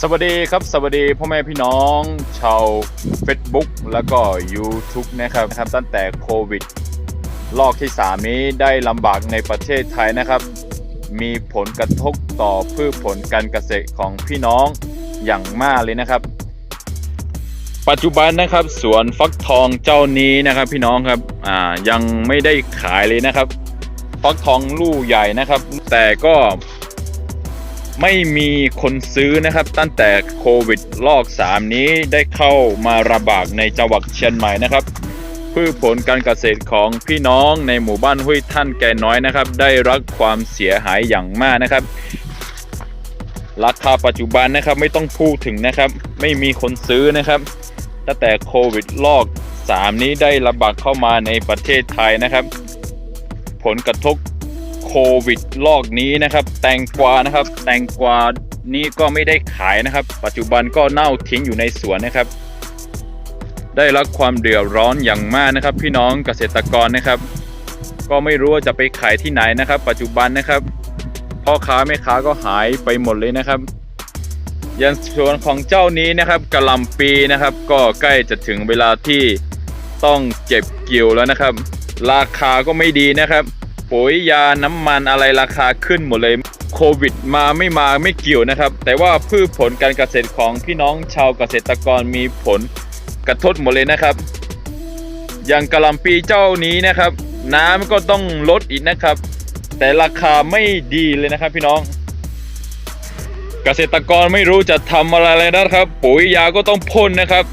สวัสดีครับ สวัสดีพ่อแม่พี่น้องชาว Facebook แล้วก็ YouTube นะครับครับตั้งแต่โควิดรอบที่ 3 นี้ได้ลำบากในประเทศไทยนะครับ มีผลกระทบต่อพืชผลการเกษตรของพี่น้องอย่างมากเลยนะครับ ปัจจุบันนะครับสวนฟักทองเจ้านี้นะครับ พี่น้องครับอ่ายังไม่ได้ขายเลยนะครับ ฟักทองลูกใหญ่นะครับ แต่ก็ ไม่มีคนซื้อนะครับตั้งแต่โควิดรอบ3นี้ได้เข้ามาระบาดในจังหวัดเชียงใหม่นะครับพืชผลการเกษตรของพี่น้องในหมู่บ้านห้วยท่านแก่น้อยนะครับ ได้รับความเสียหายอย่างมากนะครับ ราคาปัจจุบันนะครับไม่ต้องพูดถึงนะครับ ไม่มีคนซื้อนะครับ ตั้งแต่โควิดรอบ3นี้ได้ระบาดเข้ามาในประเทศไทยนะครับ ผลกระทบ ควิดลอกนี้นะครับ แตงกวานะครับ แตงกวานี้ก็ไม่ได้ขายนะครับ ปัจจุบันก็เน่าทิ้งอยู่ในสวนนะครับ ได้รับความเดือดร้อนอย่างมากนะครับ พี่น้องเกษตรกรนะครับ ก็ไม่รู้ว่าจะไปขายที่ไหนนะครับ ปัจจุบันนะครับพ่อค้าแม่ค้าก็หายไปหมดเลยนะครับ ยันส่วนของเจ้านี้นะครับกระลำปีนะครับ ก็ใกล้จะถึงเวลาที่ต้องเก็บเกี่ยวแล้วนะครับ ราคาก็ไม่ดีนะครับ ปุ๋ยยาน้ำมันอะไรราคาขึ้นหมดเลยโควิดมาไม่มาไม่เกี่ยวนะครับ แต่ว่าพืชผลการเกษตรของพี่น้องชาวเกษตรกรมีผลกระทบหมดเลยนะครับ อย่างกะหล่ำปีเจ้านี้นะครับ น้ำก็ต้องลดอีกนะครับ แต่ราคาไม่ดีเลยนะครับพี่น้อง เกษตรกรไม่รู้จะทำอะไรเลยนะครับ ปุ๋ยยาก็ต้องพ่นนะครับ